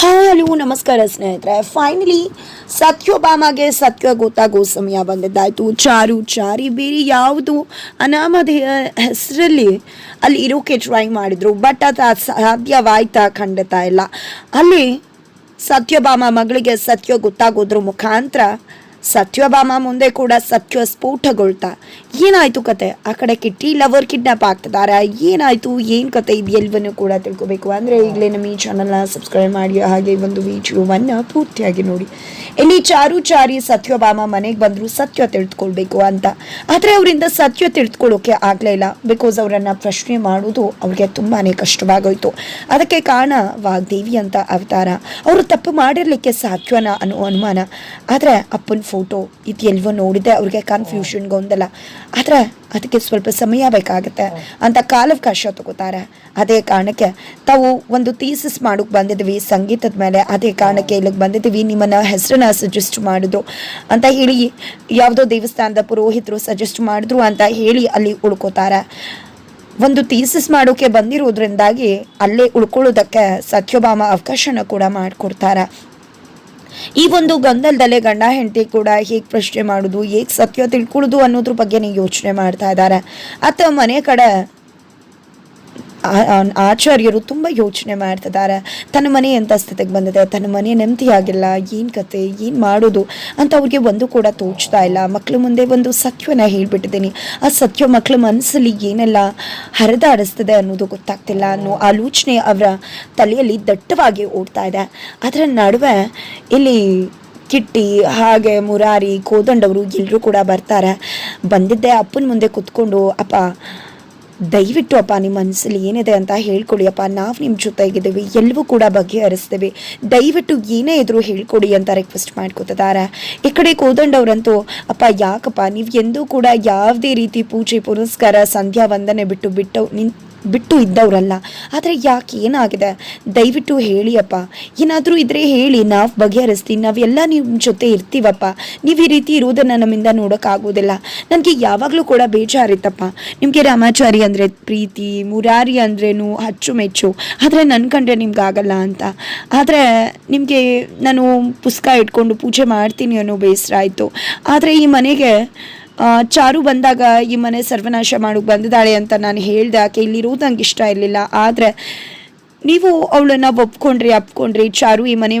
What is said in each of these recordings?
Hello, ನಮಸ್ಕಾರ ಸ್ನೇಹಿತರೆ. Finally ಸತ್ಯೋಬಾಮಾಗೆ ಸತ್ಯ ಗೊತ್ತಾಗೋ ಸಮಯ ಬಂದಿದ್ದಾಯಿತು. ಚಾರು ಚಾರಿ ಬೇರೆ ಯಾವುದು ಅನಾಮಧೇಯ ಹೆಸರಲ್ಲಿ ಅಲ್ಲಿ ಇರೋಕೆ ಟ್ರೈ ಮಾಡಿದರು. ಬಟ್ ಅದು ಸಾಧ್ಯವಾಯ್ತಾ ಖಂಡಿತ ಇಲ್ಲ. ಅಲ್ಲಿ ಸತ್ಯಭಾಮ ಮಗಳಿಗೆ ಸತ್ಯ ಗೊತ್ತಾಗೋದ್ರ ಮುಖಾಂತರ ಸತ್ಯಭಾಮ ಮುಂದೆ ಕೂಡ ಸತ್ಯ ಸ್ಫೋಟಗೊಳ್ತಾ. ಏನಾಯ್ತು ಕತೆ? ಆ ಕಡೆ ಕಿಟ್ಟಿ ಲವರ್ ಕಿಡ್ನಾಪ್ ಆಗ್ತಿದ್ದಾರೆ ಏನಾಯ್ತು? ಏನು ಕತೆ ಇದು ಕೂಡ ತಿಳ್ಕೊಬೇಕು. ಅಂದರೆ ಈಗಲೇ ನಮ್ಮ ಈ ಚಾನಲ್ನ ಸಬ್ಸ್ಕ್ರೈಬ್ ಮಾಡಿ, ಹಾಗೆ ಒಂದು ವಿಡಿಯೋವನ್ನು ಪೂರ್ತಿಯಾಗಿ ನೋಡಿ. ಇಲ್ಲಿ ಚಾರು ಚಾರಿ ಸತ್ಯಭಾಮ ಮನೆಗೆ ಬಂದರು ಸತ್ಯ ತಿಳ್ಕೊಳ್ಬೇಕು ಅಂತ. ಆದರೆ ಅವರಿಂದ ಸತ್ಯ ತಿಳ್ಕೊಳ್ಳೋಕೆ ಆಗಲೇ ಇಲ್ಲ. ಬಿಕಾಸ್ ಅವರನ್ನು ಪ್ರಶ್ನೆ ಮಾಡೋದು ಅವ್ರಿಗೆ ತುಂಬಾ ಕಷ್ಟವಾಗೋಯ್ತು. ಅದಕ್ಕೆ ಕಾರಣ ವಾಗ್ದೇವಿ ಅಂತ ಅವತಾರ. ಅವರು ತಪ್ಪು ಮಾಡಿರ್ಲಿಕ್ಕೆ ಸಾಧ್ಯನಾ ಅನ್ನೋ ಅನುಮಾನ. ಆದರೆ ಅಪ್ಪನ ಫೋಟೋ ಇದು ಎಲ್ವೋ ನೋಡಿದೆ ಅವ್ರಿಗೆ ಕನ್ಫ್ಯೂಷನ್ ಗೊಂದಲ. ಆದರೆ ಅದಕ್ಕೆ ಸ್ವಲ್ಪ ಸಮಯ ಬೇಕಾಗುತ್ತೆ ಅಂತ ಕಾಲಾವಕಾಶ ತಗೋತಾರೆ. ಅದೇ ಕಾರಣಕ್ಕೆ ತಾವು ಒಂದು ಥೀಸಿಸ್ ಮಾಡೋಕೆ ಬಂದಿದ್ವಿ ಸಂಗೀತದ ಮೇಲೆ ಅದೇ ಕಾರಣಕ್ಕೆ ಇಲ್ಲಿಗೆ ಬಂದಿದ್ದೀವಿ ನಿಮ್ಮನ್ನ ಹೆಸರನ್ನ ಸಜೆಸ್ಟ್ ಮಾಡಿದ್ರು ಅಂತ ಹೇಳಿ ಯಾವುದೋ ದೇವಸ್ಥಾನದ ಪುರೋಹಿತರು ಸಜೆಸ್ಟ್ ಮಾಡಿದ್ರು ಅಂತ ಹೇಳಿ ಅಲ್ಲಿ ಉಳ್ಕೋತಾರೆ. ಒಂದು ಥೀಸಿಸ್ ಮಾಡೋಕೆ ಬಂದಿರೋದ್ರಿಂದಾಗಿ ಅಲ್ಲೇ ಉಳ್ಕೊಳ್ಳೋದಕ್ಕೆ ಸತ್ಯಭಾಮ ಅವಕಾಶನ ಕೂಡ ಮಾಡಿಕೊಡ್ತಾರೆ. ಈ ಒಂದು ಗೊಂದಲದಲ್ಲೇ ಗಂಡ ಹೆಂಡತಿ ಕೂಡ ಹೇಗೆ ಪ್ರಶ್ನೆ ಮಾಡೋದು, ಹೇಗೆ ಸತ್ಯ ತಿಳ್ಕೊಳ್ಳೋದು ಅನ್ನೋದ್ರ ಬಗ್ಗೆನೇ ಯೋಚನೆ ಮಾಡ್ತಾ ಇದ್ದಾರೆ ಅಥವಾ ಮನೆ ಕಡೆ ಆಚಾರ್ಯರು ತುಂಬ ಯೋಚನೆ ಮಾಡ್ತಿದ್ದಾರೆ. ತನ್ನ ಮನೆ ಎಂಥ ಸ್ಥಿತಿಗೆ ಬಂದಿದೆ? ತನ್ನ ಮನೆ ನೆಮ್ಮದಿಯಾಗಿಲ್ಲ, ಏನು ಕತೆ, ಏನು ಮಾಡೋದು ಅಂತ ಅವ್ರಿಗೆ ಒಂದು ಕೂಡ ತೋಚ್ತಾ ಇಲ್ಲ. ಮಕ್ಕಳ ಮುಂದೆ ಒಂದು ಸತ್ಯನ ಹೇಳ್ಬಿಟ್ಟಿದ್ದೀನಿ. ಆ ಸತ್ಯ ಮಕ್ಕಳ ಮನಸ್ಸಲ್ಲಿ ಏನೆಲ್ಲ ಹರಿದಾಡಿಸ್ತದೆ ಅನ್ನೋದು ಗೊತ್ತಾಗ್ತಿಲ್ಲ. ಅನ್ನೋ ಆಲೋಚನೆ ಅವರ ತಲೆಯಲ್ಲಿ ದಟ್ಟವಾಗಿ ಓಡ್ತಾ ಇದೆ. ಅದರ ನಡುವೆ ಇಲ್ಲಿ ಕಿಟ್ಟಿ, ಹಾಗೆ ಮುರಾರಿ, ಕೋದಂಡವರು ಎಲ್ಲರೂ ಕೂಡ ಬರ್ತಾರೆ. ಬಂದಿದ್ದೆ ಅಪ್ಪನ ಮುಂದೆ ಕುತ್ಕೊಂಡು, ಅಪ್ಪ ದಯವಿಟ್ಟು ಅಪ್ಪ ನಿಮ್ಮ ಮನಸ್ಸಲ್ಲಿ ಏನಿದೆ ಅಂತ ಹೇಳ್ಕೊಡಿ ಅಪ್ಪ. ನಾವು ನಿಮ್ಮ ಜೊತೆಗಿದ್ದೀವಿ ಎಲ್ಲವೂ ಕೂಡ ಬಗೆಹರಿಸ್ತೇವೆ. ದಯವಿಟ್ಟು ಏನೇ ಇದ್ರೂ ಹೇಳ್ಕೊಡಿ ಅಂತ ರಿಕ್ವೆಸ್ಟ್ ಮಾಡ್ಕೊತಿದ್ದಾರೆ. ಈ ಕಡೆ ಕೋದಂಡವ್ರಂತೂ ಅಪ್ಪ, ಯಾಕಪ್ಪ? ನೀವು ಎಂದೂ ಕೂಡ ಯಾವುದೇ ರೀತಿ ಪೂಜೆ ಪುರಸ್ಕಾರ ಸಂಧ್ಯಾ ವಂದನೆ ಬಿಟ್ಟು ಬಿಟ್ಟು ನಿನ್ ಬಿಟ್ಟು ಇದ್ದವರಲ್ಲ. ಆದರೆ ಯಾಕೆ ಏನಾಗಿದೆ? ದಯವಿಟ್ಟು ಹೇಳಿ ಅಪ್ಪ ಏನಾದರೂ ಇದ್ರೆ ಹೇಳಿ, ನಾವು ಬಗೆಹರಿಸ್ತೀವಿ ನಾವೆಲ್ಲ ನಿಮ್ಮ ಜೊತೆ ಇರ್ತೀವಪ್ಪ. ನೀವು ಈ ರೀತಿ ಇರೋದನ್ನು ನಮ್ಮಿಂದ ನೋಡೋಕ್ಕಾಗೋದಿಲ್ಲ ನನಗೆ ಯಾವಾಗಲೂ ಕೂಡ ಬೇಜಾರಿತ್ತಪ್ಪ. ನಿಮಗೆ ರಾಮಾಚಾರಿ ಅಂದರೆ ಪ್ರೀತಿ, ಮುರಾರಿ ಅಂದ್ರೇನು ಅಚ್ಚುಮೆಚ್ಚು. ಆದರೆ ನನ್ನ ಕಂಡ್ರೆ ನಿಮ್ಗಾಗಲ್ಲ ಅಂತ. ಆದರೆ ನಿಮಗೆ ನಾನು ಪುಸ್ತಕ ಇಟ್ಕೊಂಡು ಪೂಜೆ ಮಾಡ್ತೀನಿ ಅನ್ನೋ ಬೇಸರ ಆಯಿತು. ಆದರೆ ಈ ಮನೆಗೆ ಚಾರು ಬಂದಾಗ ಈ ಮನೆ ಸರ್ವನಾಶ ಮಾಡೋಕೆ ಬಂದಿದ್ದಾಳೆ ಅಂತ ನಾನು ಹೇಳಿದೆ. ಆಕೆ ಇಲ್ಲಿರುವುದು ನಂಗೆ ಇಷ್ಟ ಇರಲಿಲ್ಲ. ಆದರೆ ನೀವು ಅವಳನ್ನು ಒಪ್ಕೊಂಡ್ರಿ, ಅಪ್ಕೊಂಡ್ರಿ. ಚಾರು ಈ ಮನೆ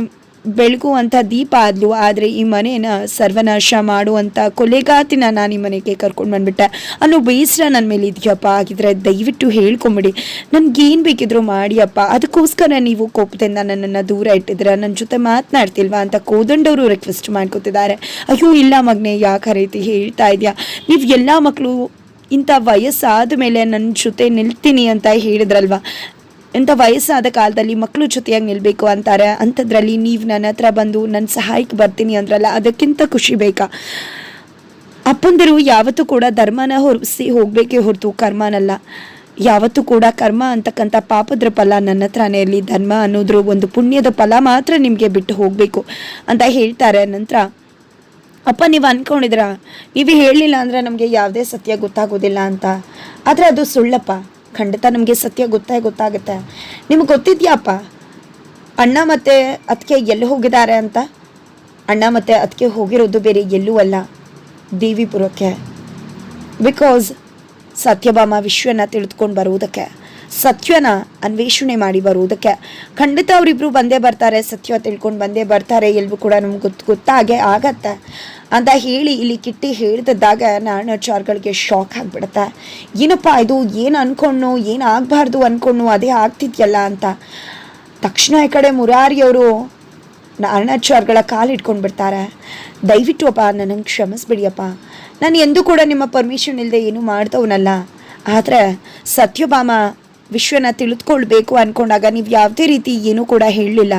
ಬೆಳಗುವಂಥ ದೀಪ ಆದ್ಲು, ಆದರೆ ಈ ಮನೇನ ಸರ್ವನಾಶ ಮಾಡುವಂಥ ಕೊಲೆಗಾತಿನ ನಾನು ಈ ಮನೆಗೆ ಕರ್ಕೊಂಡು ಬಂದ್ಬಿಟ್ಟೆ. ಅನ್ನೋ ಬೇಸರ ನನ್ನ ಮೇಲೆ ಇದೆಯಪ್ಪ. ಆಗಿದ್ರೆ ದಯವಿಟ್ಟು ಹೇಳ್ಕೊಂಬಿಡಿ. ನನ್ಗೇನು ಬೇಕಿದ್ರು ಮಾಡಿಯಪ್ಪ ಅದಕ್ಕೋಸ್ಕರ ನೀವು ಕೋಪದಿಂದ ನನ್ನನ್ನು ದೂರ ಇಟ್ಟಿದ್ರೆ ನನ್ನ ಜೊತೆ ಮಾತನಾಡ್ತಿಲ್ವಾ ಅಂತ ಕೋದಂಡವರು ರಿಕ್ವೆಸ್ಟ್ ಮಾಡ್ಕೊತಿದ್ದಾರೆ. ಅಯ್ಯೋ, ಇಲ್ಲ ಮಗನೆ, ಯಾಕೆ ರೀತಿ ಹೇಳ್ತಾ ಇದೆಯಾ? ನೀವು ಎಲ್ಲ ಮಕ್ಕಳು ಇಂಥ ವಯಸ್ಸಾದ ಮೇಲೆ ನನ್ನ ಜೊತೆ ನಿಲ್ತೀನಿ ಅಂತ ಹೇಳಿದ್ರಲ್ವಾ? ಇಂಥ ವಯಸ್ಸಾದ ಕಾಲದಲ್ಲಿ ಮಕ್ಕಳು ಜೊತೆಯಾಗಿ ನಿಲ್ಲಬೇಕು ಅಂತಾರೆ, ಅಂಥದ್ರಲ್ಲಿ ನೀವು ನನ್ನ ಹತ್ರ ಬಂದು ನನ್ನ ಸಹಾಯಕ್ಕೆ ಬರ್ತೀನಿ ಅಂದ್ರಲ್ಲ, ಅದಕ್ಕಿಂತ ಖುಷಿ ಬೇಕಾ? ಅಪ್ಪಂದಿರು ಯಾವತ್ತೂ ಕೂಡ ಧರ್ಮನ ಹೊರಿಸಿ ಹೋಗಬೇಕೇ ಹೊರತು ಕರ್ಮನಲ್ಲ. ಯಾವತ್ತೂ ಕೂಡ ಕರ್ಮ ಅಂತಕ್ಕಂಥ ಪಾಪದ್ರ ಫಲ ನನ್ನ ಹತ್ರನೇ ಇರಲಿ, ಧರ್ಮ ಅನ್ನೋದ್ರ ಒಂದು ಪುಣ್ಯದ ಫಲ ಮಾತ್ರ ನಿಮಗೆ ಬಿಟ್ಟು ಹೋಗಬೇಕು ಅಂತ ಹೇಳ್ತಾರೆ. ನಂತರ, ಅಪ್ಪ ನೀವು ಅಂದ್ಕೊಂಡಿದ್ರ ನೀವು ಹೇಳಲಿಲ್ಲ ಅಂದರೆ ನಮಗೆ ಯಾವುದೇ ಸತ್ಯ ಗೊತ್ತಾಗೋದಿಲ್ಲ ಅಂತ. ಆದರೆ ಅದು ಸುಳ್ಳಪ್ಪ. ಖಂಡಿತ ನಮಗೆ ಸತ್ಯ ಗೊತ್ತೇ ಗೊತ್ತಾಗುತ್ತೆ. ನಿಮ್ಗೆ ಗೊತ್ತಿದ್ಯಾಪ್ಪ? ಅಣ್ಣ ಮತ್ತೆ ಅದಕ್ಕೆ ಎಲ್ಲಿ ಹೋಗಿದ್ದಾರೆ ಅಂತ? ಅಣ್ಣ ಮತ್ತೆ ಅದಕ್ಕೆ ಹೋಗಿರೋದು ಬೇರೆ ಎಲ್ಲೂ ಅಲ್ಲ. ದೇವಿಪುರಕ್ಕೆ. ಬಿಕಾಸ್ ಸತ್ಯಭಾಮ ವಿಶ್ವನ ತಿಳಿದುಕೊಂಡು ಬರುವುದಕ್ಕೆ. ಸತ್ಯನ ಅನ್ವೇಷಣೆ ಮಾಡಿ ಬರುವುದಕ್ಕೆ. ಖಂಡಿತ ಅವರಿಬ್ರು ಬಂದೇ ಬರ್ತಾರೆ. ಸತ್ಯ ತಿಳ್ಕೊಂಡು ಬಂದೇ ಬರ್ತಾರೆ. ಎಲ್ಗೂ ಕೂಡ ನಮ್ಗೆ ಗೊತ್ತು ಗೊತ್ತಾಗೆ ಆಗತ್ತೆ. ಅಂತ ಹೇಳಿ ಇಲ್ಲಿ ಕಿಟ್ಟಿ ಹೇಳ್ತಿದ್ದಾಗ ನಾಣಾಚಾರ್ಗಳಿಗೆ ಶಾಕ್ ಆಗಿಬಿಡುತ್ತೆ. ಏನಪ್ಪ ಇದು? ಏನು ಅನ್ಕೊಂಡು ಏನು ಆಗಬಾರ್ದು ಅನ್ಕೊಂಡು ಅದೇ ಆಗ್ತಿದ್ಯಲ್ಲ ಅಂತ. ತಕ್ಷಣ ಈ ಕಡೆ ಮುರಾರಿಯವರು ಅರುಣಾಚಾರ್ಗಳ ಕಾಲು ಇಟ್ಕೊಂಡು ಬಿಡ್ತಾರೆ. ದಯವಿಟ್ಟು ಅಪ್ಪ ನನಗೆ ಕ್ಷಮಿಸ್ಬಿಡಿಯಪ್ಪ. ನಾನು ಎಂದೂ ಕೂಡ ನಿಮ್ಮ ಪರ್ಮಿಷನ್ ಇಲ್ಲದೆ ಏನೂ ಮಾಡ್ತವನಲ್ಲ. ಆದರೆ ಸತ್ಯಭಾಮ ವಿಶ್ವನ ತಿಳಿದುಕೊಳ್ಬೇಕು ಅಂದ್ಕೊಂಡಾಗ ನೀವು ಯಾವುದೇ ರೀತಿ ಏನೂ ಕೂಡ ಹೇಳಲಿಲ್ಲ.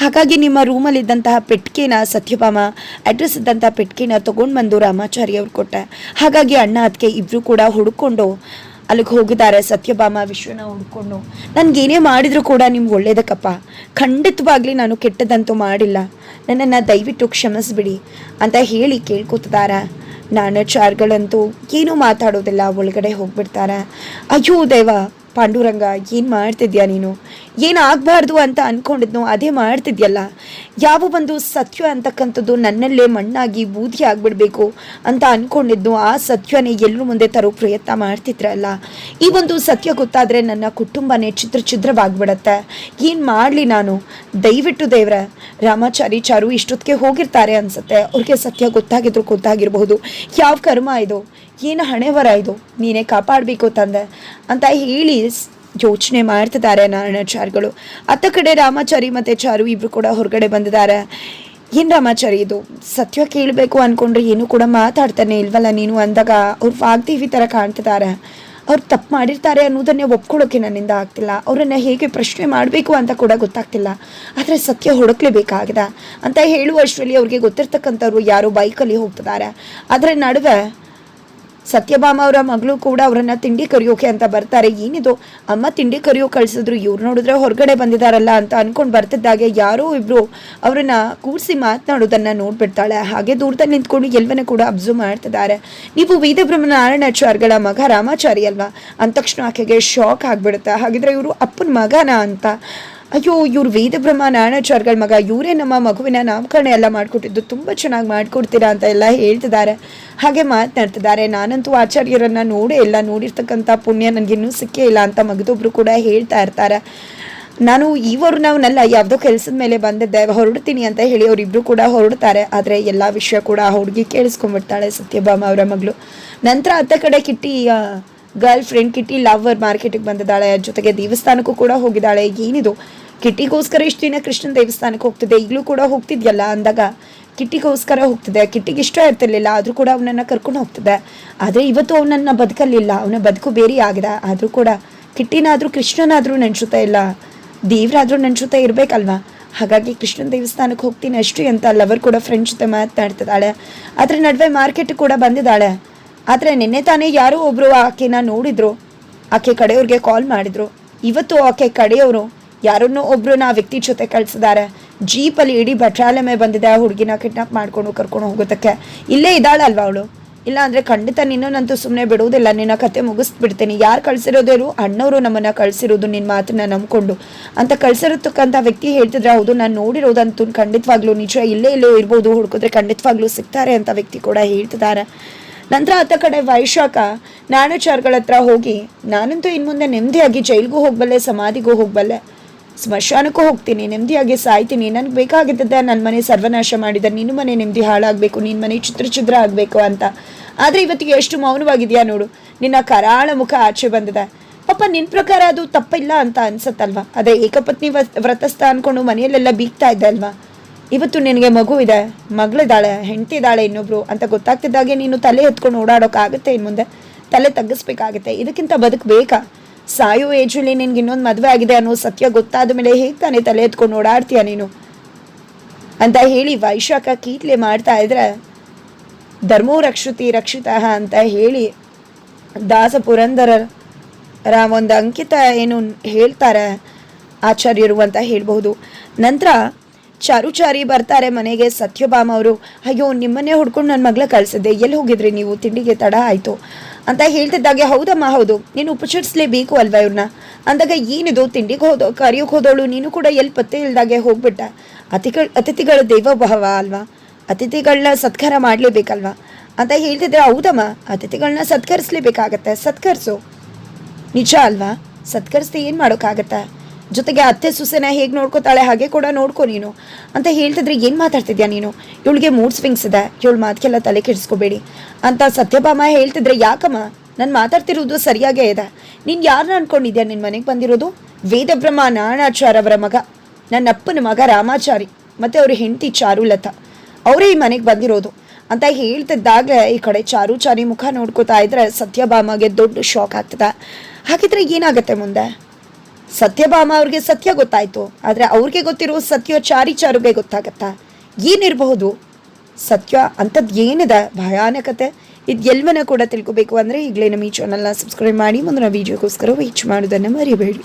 ಹಾಗಾಗಿ ನಿಮ್ಮ ರೂಮಲ್ಲಿದ್ದಂತಹ ಪೆಟ್ಟಿಗೆನ ಸತ್ಯಭಾಮ ಅಡ್ರೆಸ್ ಇದ್ದಂತಹ ಪೆಟ್ಟಿಗೆನ ತೊಗೊಂಡು ಬಂದು ರಾಮಾಚಾರಿ ಅವ್ರು ಕೊಟ್ಟೆ. ಹಾಗಾಗಿ ಅಣ್ಣ ಅದಕ್ಕೆ ಇಬ್ಬರು ಕೂಡ ಹುಡುಕೊಂಡು ಅಲ್ಲಿಗೆ ಹೋಗಿದ್ದಾರೆ. ಸತ್ಯಭಾಮ, ವಿಶ್ವನ ಹುಡ್ಕೊಂಡು. ನನಗೇನೇ ಮಾಡಿದರೂ ಕೂಡ ನಿಮ್ಗೆ ಒಳ್ಳೇದಕ್ಕಪ್ಪ. ಖಂಡಿತವಾಗ್ಲಿ ನಾನು ಕೆಟ್ಟದಂತೂ ಮಾಡಿಲ್ಲ. ನನ್ನನ್ನು ದಯವಿಟ್ಟು ಕ್ಷಮಿಸ್ಬಿಡಿ ಅಂತ ಹೇಳಿ ಕೇಳ್ಕೊತಿದಾರ. ನಾನು ಚಾರ್ಗಳಂತೂ ಏನೂ ಮಾತಾಡೋದಿಲ್ಲ. ಒಳಗಡೆ ಹೋಗ್ಬಿಡ್ತಾರೆ. ಅಯ್ಯೋ ದೇವ ಪಾಂಡುರಂಗ, ಏನು ಮಾಡ್ತಿದ್ಯಾ ನೀನು? ಏನು ಆಗಬಾರ್ದು ಅಂತ ಅಂದ್ಕೊಂಡಿದ್ನೋ ಅದೇ ಮಾಡ್ತಿದ್ಯಲ್ಲ. ಯಾವ ಒಂದು ಸತ್ಯ ಅಂತಕ್ಕಂಥದ್ದು ನನ್ನಲ್ಲೇ ಮಣ್ಣಾಗಿ ಬೂದಿ ಆಗಿಬಿಡಬೇಕು ಅಂತ ಅಂದ್ಕೊಂಡಿದ್ನು ಆ ಸತ್ಯನೇ ಎಲ್ಲರೂ ಮುಂದೆ ತರೋ ಪ್ರಯತ್ನ ಮಾಡ್ತಿದ್ರಲ್ಲ ಈ ಒಂದು ಸತ್ಯ ಗೊತ್ತಾದರೆ ನನ್ನ ಕುಟುಂಬನೇ ಚಿತ್ರ ಚಿದ್ರವಾಗ್ಬಿಡತ್ತೆ ಏನು ಮಾಡಲಿ ನಾನು? ದಯವಿಟ್ಟು ದೇವ್ರ, ರಾಮಾಚಾರಿ ಚಾರು ಇಷ್ಟೊತ್ತಿಗೆ ಹೋಗಿರ್ತಾರೆ ಅನ್ಸುತ್ತೆ. ಅವ್ರಿಗೆ ಸತ್ಯ ಗೊತ್ತಾಗಿದ್ರು ಗೊತ್ತಾಗಿರಬಹುದು. ಯಾವ ಕರ್ಮ ಇದು? ಏನು ಹಣೆ ಬರ ಇದು? ನೀನೇ ಕಾಪಾಡಬೇಕು ತಂದೆ ಅಂತ ಹೇಳಿ ಯೋಚನೆ ಮಾಡ್ತಿದ್ದಾರೆ ನಾರಾಯಣಾಚಾರ್ಯಗಳು. ಅತ್ತ ಕಡೆ ರಾಮಾಚಾರಿ ಮತ್ತು ಚಾರು ಇಬ್ಬರು ಕೂಡ ಹೊರಗಡೆ ಬಂದಿದ್ದಾರೆ. ಏನು ರಾಮಾಚಾರಿ ಇದು? ಸತ್ಯ ಕೇಳಬೇಕು ಅಂದ್ಕೊಂಡ್ರೆ ಏನು ಕೂಡ ಮಾತಾಡ್ತಾನೆ ಇಲ್ವಲ್ಲ ನೀನು ಅಂದಾಗ ಅವ್ರು ವಾಗ್ದೇವಿ ಥರ ಕಾಣ್ತಿದ್ದಾರೆ. ಅವ್ರು ತಪ್ಪು ಮಾಡಿರ್ತಾರೆ ಅನ್ನೋದನ್ನೇ ಒಪ್ಕೊಳ್ಳೋಕೆ ನನ್ನಿಂದ ಆಗ್ತಿಲ್ಲ. ಅವರನ್ನು ಹೇಗೆ ಪ್ರಶ್ನೆ ಮಾಡಬೇಕು ಅಂತ ಕೂಡ ಗೊತ್ತಾಗ್ತಿಲ್ಲ. ಆದರೆ ಸತ್ಯ ಹುಡುಕ್ಲೇಬೇಕಾಗಿದೆ ಅಂತ ಹೇಳುವಷ್ಟರಲ್ಲಿ ಅವ್ರಿಗೆ ಗೊತ್ತಿರ್ತಕ್ಕಂಥವ್ರು ಯಾರೋ ಬೈಕಲ್ಲಿ ಹೋಗ್ತಿದ್ದಾರೆ. ಅದರ ನಡುವೆ ಸತ್ಯಭಾಮ ಅವರ ಮಗಳು ಕೂಡ ಅವರನ್ನ ತಿಂಡಿ ಕರಿಯೋಕೆ ಅಂತ ಬರ್ತಾರೆ. ಏನಿದು? ಅಮ್ಮ ತಿಂಡಿ ಕರಿಯೋ ಕಳ್ಸಿದ್ರು, ಇವ್ರು ನೋಡಿದ್ರೆ ಹೊರಗಡೆ ಬಂದಿದಾರಲ್ಲ ಅಂತ ಅನ್ಕೊಂಡು ಬರ್ತಿದ್ದಾಗೆ ಯಾರೋ ಇಬ್ರು ಅವರನ್ನ ಕೂರಿಸಿ ಮಾತನಾಡೋದನ್ನ ನೋಡ್ಬಿಡ್ತಾಳೆ. ಹಾಗೆ ದೂರದಲ್ಲಿ ನಿಂತ್ಕೊಂಡು ಎಲ್ವನ್ನ ಕೂಡ ಅಬ್ಸರ್ವ್ ಮಾಡ್ತಿದ್ದಾರೆ. ನೀವು ವೇದಬ್ರಹ್ಮ ನಾರಾಯಣಾಚಾರ್ಯಗಳ ಮಗ ರಾಮಾಚಾರಿ ಅಲ್ವಾ? ಅಂದ ತಕ್ಷಣ ಆಕೆಗೆ ಶಾಕ್ ಆಗ್ಬಿಡುತ್ತೆ. ಹಾಗಿದ್ರೆ ಇವರು ಅಪ್ಪನ ಮಗನ ಅಂತ. ಅಯ್ಯೋ, ಇವ್ರು ವೇದಬ್ರಹ್ಮ ನಾರಾಯಣಾಚಾರ್ಯಗಳ ಮಗ, ಇವರೇ ನಮ್ಮ ಮಗುವಿನ ನಾಮಕರಣ ಎಲ್ಲ ಮಾಡಿಕೊಟ್ಟಿದ್ದು ತುಂಬ ಚೆನ್ನಾಗಿ ಮಾಡಿಕೊಡ್ತೀರಾ ಅಂತ ಎಲ್ಲ ಹೇಳ್ತಿದ್ದಾರೆ. ಹಾಗೆ ಮಾತನಾಡ್ತಿದ್ದಾರೆ. ನಾನಂತೂ ಆಚಾರ್ಯರನ್ನು ನೋಡೇ ಇಲ್ಲ. ನೋಡಿರ್ತಕ್ಕಂಥ ಪುಣ್ಯ ನನಗಿನ್ನೂ ಸಿಕ್ಕೇ ಇಲ್ಲ ಅಂತ ಮಗದೊಬ್ಬರು ಕೂಡ ಹೇಳ್ತಾ ಇರ್ತಾರೆ. ನಾನು ಈವರು ನಾವನ್ನೆಲ್ಲ ಯಾವುದೋ ಕೆಲಸದ ಮೇಲೆ ಬಂದಿದ್ದೆ. ಹೊರಡ್ತೀನಿ ಅಂತ ಹೇಳಿ ಅವರಿಬ್ರು ಕೂಡ ಹೊರಡ್ತಾರೆ. ಆದರೆ ಎಲ್ಲ ವಿಷಯ ಕೂಡ ಆ ಹುಡುಗಿ ಕೇಳಿಸ್ಕೊಂಡ್ಬಿಡ್ತಾಳೆ ಸತ್ಯಭಾಮ ಅವರ ಮಗಳು. ನಂತರ ಅತ್ತ ಕಡೆ Kitty girlfriend Kitty lover ಮಾರ್ಕೆಟಿಗೆ ಬಂದಿದ್ದಾಳೆ. ಜೊತೆಗೆ ದೇವಸ್ಥಾನಕ್ಕೂ ಕೂಡ ಹೋಗಿದ್ದಾಳೆ. ಏನಿದು? ಕಿಟ್ಟಿಗೋಸ್ಕರ ಇಷ್ಟು ದಿನ ಕೃಷ್ಣನ ದೇವಸ್ಥಾನಕ್ಕೆ ಹೋಗ್ತಿದ್ದೆ. ಈಗಲೂ ಕೂಡ ಹೋಗ್ತಿದ್ಯಲ್ಲ? ಅಂದಾಗ ಕಿಟ್ಟಿಗೋಸ್ಕರ ಹೋಗ್ತಿದ್ದೆ. ಕಿಟ್ಟಿಗೆ ಇಷ್ಟ ಇರ್ತಿರ್ಲಿಲ್ಲ. ಆದರೂ ಕೂಡ ಅವನನ್ನು ಕರ್ಕೊಂಡು ಹೋಗ್ತಿದ್ದೆ. ಆದರೆ ಇವತ್ತು ಅವನನ್ನು ಬದುಕಲಿಲ್ಲ ಅವನ ಬದುಕು ಬೇರೆ ಆಗಿದೆ. ಆದರೂ ಕೂಡ ಕಿಟ್ಟಿನಾದರೂ ಕೃಷ್ಣನಾದರೂ ನೆನ್ಸುತ್ತಾ ಇಲ್ಲ. ದೇವರಾದರೂ ನೆನ್ಸುತ್ತಾ ಇರಬೇಕಲ್ವಾ? ಹಾಗಾಗಿ ಕೃಷ್ಣನ ದೇವಸ್ಥಾನಕ್ಕೆ ಹೋಗ್ತೀನಿ ಅಷ್ಟು ಅಂತ ಲವರ್ ಕೂಡ ಫ್ರೆಂಡ್ಸ್ ಜೊತೆ ಮಾತನಾಡ್ತಿದ್ದಾಳೆ ಅದರ ನಡುವೆ ಮಾರ್ಕೆಟ್ ಕೂಡ ಬಂದಿದ್ದಾಳೆ. ಆದರೆ ನಿನ್ನೆ ತಾನೇ ಯಾರೋ ಒಬ್ಬರು ಆಕೆನ ನೋಡಿದ್ರು. ಆಕೆ ಕಡೆಯವ್ರಿಗೆ ಕಾಲ್ ಮಾಡಿದ್ರು. ಇವತ್ತು ಆಕೆ ಕಡೆಯವರು ಯಾರನ್ನೋ ಒಬ್ಬರನ್ನ ಆ ವ್ಯಕ್ತಿ ಜೊತೆ ಕಳ್ಸಿದ್ದಾರೆ ಜೀಪಲ್ಲಿ ಇಡೀ ಬಟ್ರಾಲಮೆ ಬಂದಿದೆ, ಆ ಹುಡುಗಿನ ಕಿಡ್ನಾಪ್ ಮಾಡ್ಕೊಂಡು ಕರ್ಕೊಂಡು ಹೋಗೋದಕ್ಕೆ. ಇಲ್ಲೇ ಇದ್ದಾಳಲ್ವಾ ಅವಳು? ಇಲ್ಲ ಅಂದ್ರೆ ಖಂಡಿತ ನಿನ್ನನ್ನಂತೂ ಸುಮ್ಮನೆ ಬಿಡುವುದಿಲ್ಲ. ನಿನ್ನ ಕತೆ ಮುಗಿಸ್ಬಿಡ್ತೀನಿ. ಯಾರು ಕಳ್ಸಿರೋದೇರು ಅಣ್ಣವರು ನಮ್ಮನ್ನ ಕಳಿಸಿರೋದು ನಿನ್ನ ಮಾತನ್ನ ನಂಬ್ಕೊಂಡು. ಅಂತ ಕಳ್ಸಿರತಕ್ಕಂಥ ವ್ಯಕ್ತಿ ಹೇಳ್ತಿದ್ರೆ, ಹೌದು, ನಾನು ನೋಡಿರೋದಂತೂ ಖಂಡಿತವಾಗ್ಲೂ ನಿಜ. ಇಲ್ಲೇ ಇಲ್ಲೇ ಇರ್ಬೋದು. ಹುಡುಕಿದ್ರೆ ಖಂಡಿತವಾಗ್ಲೂ ಸಿಗ್ತಾರೆ ಅಂತ ವ್ಯಕ್ತಿ ಕೂಡ ಹೇಳ್ತಿದ್ದಾರೆ. ನಂತರ ಆತ ಕಡೆ ವೈಶಾಖ ನಾಣಚಾರ್ಗಳ ಹತ್ರ ಹೋಗಿ, ನಾನಂತೂ ಇನ್ನು ಮುಂದೆ ನೆಮ್ಮದಿಯಾಗಿ ಜೈಲಿಗೂ ಹೋಗ್ಬಲ್ಲೆ, ಸಮಾಧಿಗೂ ಹೋಗ್ಬಲ್ಲೆ. ಸ್ಮಶಾನಕ್ಕೂ ಹೋಗ್ತೀನಿ, ನೆಮ್ಮದಿಯಾಗಿ ಸಾಯ್ತೀನಿ. ನನಗೆ ಬೇಕಾಗಿದ್ದ ನನ್ನ ಮನೆ ಸರ್ವನಾಶ ಮಾಡಿದ. ನಿನ್ನ ಮನೆ ನೆಮ್ಮದಿ ಹಾಳಾಗಬೇಕು ನಿನ್ನ ಮನೆ ಚಿತ್ರ ಚಿದ್ರ ಆಗಬೇಕು ಅಂತ. ಆದರೆ ಇವತ್ತಿಗೆ ಎಷ್ಟು ಮೌನವಾಗಿದೆಯಾ ನೋಡು. ನಿನ್ನ ಕರಾಳ ಮುಖ ಆಚೆ ಬಂದಿದೆ. ಪಾಪ ನಿನ್ನ ಪ್ರಕಾರ ಅದು ತಪ್ಪಿಲ್ಲ ಅಂತ ಅನ್ಸತ್ತಲ್ವಾ? ಅದೇ ಏಕಪತ್ನಿ ವ್ರತ- ವ್ರತಸ್ಥ ಅನ್ಕೊಂಡು ಮನೆಯಲ್ಲೆಲ್ಲ ಬೀಗ್ತಾ ಇದ್ದೆ ಅಲ್ವಾ? ಇವತ್ತು ನಿನಗೆ ಮಗು ಇದೆ, ಮಗಳಿದ್ದಾಳೆ, ಹೆಂಡ್ತಿದ್ದಾಳೆ ಇನ್ನೊಬ್ರು ಅಂತ ಗೊತ್ತಾಗ್ತಿದ್ದಾಗೆ ನೀನು ತಲೆ ಎತ್ಕೊಂಡು ಓಡಾಡೋಕ್ಕಾಗುತ್ತೆ ಇನ್ನು ಮುಂದೆ. ತಲೆ ತಗ್ಗಿಸ್ಬೇಕಾಗುತ್ತೆ. ಇದಕ್ಕಿಂತ ಬದುಕು ಬೇಕಾ? ಸಾಯೋ ಏಜಲ್ಲಿ ನಿನಗೆ ಇನ್ನೊಂದು ಮದುವೆ ಆಗಿದೆ ಅನ್ನೋ ಸತ್ಯ ಗೊತ್ತಾದ ಮೇಲೆ ಹೇಗೆ ತಾನೇ ತಲೆ ಎತ್ಕೊಂಡು ಓಡಾಡ್ತೀಯ ನೀನು? ಅಂತ ಹೇಳಿ ವೈಶಾಖ ಕೀಟ್ಲೆ ಮಾಡ್ತಾ ಇದ್ರೆ ಧರ್ಮೋ ರಕ್ಷತಿ ರಕ್ಷಿತ ಅಂತ ಹೇಳಿ ದಾಸ ಪುರಂದರರ ಒಂದು ಅಂಕಿತ ಏನು ಹೇಳ್ತಾರೆ ಆಚಾರ್ಯರು ಅಂತ ಹೇಳ್ಬಹುದು. ನಂತರ ಚಾರುಚಾರಿ ಬರ್ತಾರೆ ಮನೆಗೆ ಸತ್ಯಭಾಮ ಅವರು. ಅಯ್ಯೋ, ನಿಮ್ಮನ್ನೇ ಹುಡ್ಕೊಂಡು ನನ್ನ ಮಗಳ ಕಳ್ಸಿದ್ದೆ. ಎಲ್ಲಿ ಹೋಗಿದ್ರಿ ನೀವು? ತಿಂಡಿಗೆ ತಡ ಆಯಿತು. ಅಂತ ಹೇಳ್ತಿದ್ದಾಗೆ, ಹೌದಮ್ಮ, ಹೌದು. ನೀನು ಉಪಚರಿಸಲೇಬೇಕು ಅಲ್ವಾ ಇವ್ರನ್ನ ಅಂದಾಗ ಏನಿದು? ತಿಂಡಿಗೆ ಹೋದೋ, ಕರಿಯೋಕೆ ಹೋದವಳು ನೀನು ಕೂಡ ಎಲ್ಲಿ ಪತ್ತೆ ಇಲ್ದಾಗೆ ಹೋಗ್ಬಿಟ್ಟ. ಅತಿಥಿಗಳು ಅತಿಥಿಗಳ ದೇವೋಭವ ಅಲ್ವಾ? ಅತಿಥಿಗಳನ್ನ ಸತ್ಕಾರ ಮಾಡಲೇಬೇಕಲ್ವಾ? ಅಂತ ಹೇಳ್ತಿದ್ರೆ, ಹೌದಮ್ಮ ಅತಿಥಿಗಳನ್ನ ಸತ್ಕರಿಸ್ಲೇಬೇಕಾಗತ್ತೆ. ಸತ್ಕರಿಸು. ನಿಜ ಅಲ್ವಾ? ಸತ್ಕರಿಸ್ದೆ ಏನು ಮಾಡೋಕ್ಕಾಗತ್ತೆ? ಜೊತೆಗೆ ಅತ್ತೆ ಸುಸೆನ ಹೇಗೆ ನೋಡ್ಕೋತಾಳೆ ಹಾಗೆ ಕೂಡ ನೋಡ್ಕೊ ನೀನು. ಅಂತ ಹೇಳ್ತಿದ್ರೆ ಏನು ಮಾತಾಡ್ತಿದ್ಯಾ ನೀನು? ಇವಳಿಗೆ ಮೂಡ್ ಸ್ವಿಂಗ್ಸ್ ಇದೆ. ಇವಳು ಮಾತಕ್ಕೆಲ್ಲ ತಲೆ ಕೆಡಿಸ್ಕೋಬೇಡಿ. ಅಂತ ಸತ್ಯಭಾಮ ಹೇಳ್ತಿದ್ರೆ ಯಾಕಮ್ಮ? ನಾನು ಮಾತಾಡ್ತಿರೋದು ಸರಿಯಾಗೇ ಇದೆ. ನೀನು ಯಾರನ್ನ ಅನ್ಕೊಂಡಿದ್ಯಾ ನಿನ್ನ ಮನೆಗೆ ಬಂದಿರೋದು? ವೇದಬ್ರಹ್ಮ ನಾರಾಯಣಾಚಾರ್ಯ ಅವರ ಮಗ. ನನ್ನ ಅಪ್ಪನ ಮಗ ರಾಮಾಚಾರಿ. ಮತ್ತು ಅವ್ರ ಹೆಂಡತಿ ಚಾರುಲತ. ಅವರೇ ಈ ಮನೆಗೆ ಬಂದಿರೋದು. ಅಂತ ಹೇಳ್ತಿದ್ದಾಗ ಈ ಕಡೆ ಚಾರುಚಾರಿ ಮುಖ ನೋಡ್ಕೋತಾ ಇದ್ರೆ ಸತ್ಯಭಾಮಗೆ ದೊಡ್ಡ ಶಾಕ್ ಆಗ್ತದೆ. ಹಾಗಿದ್ರೆ ಏನಾಗುತ್ತೆ ಮುಂದೆ? ಸತ್ಯಭಾಮ ಅವ್ರಿಗೆ ಸತ್ಯ ಗೊತ್ತಾಯ್ತು, ಆದರೆ ಅವ್ರಿಗೆ ಗೊತ್ತಿರೋ ಸತ್ಯ ಚಾರಿ ಚಾರುಗೆ ಗೊತ್ತಾಗತ್ತಾ? ಏನಿರಬಹುದು? ಸತ್ಯ ಅಂಥದ್ದು ಏನಿದೆ? ಭಯಾನಕತೆ. ಇದು ಎಲ್ಲವನ್ನ ಕೂಡ ತಿಳ್ಕೊಬೇಕು ಅಂದರೆ ಈಗಲೇ ನಮ್ಮ ಈ ಚಾನಲ್ನ ಸಬ್ಸ್ಕ್ರೈಬ್ ಮಾಡಿ, ಮುಂದಿನ ವೀಡಿಯೋಗೋಸ್ಕರ ವೀಚ್ ಮಾಡೋದನ್ನು ಮರಿಬೇಡಿ.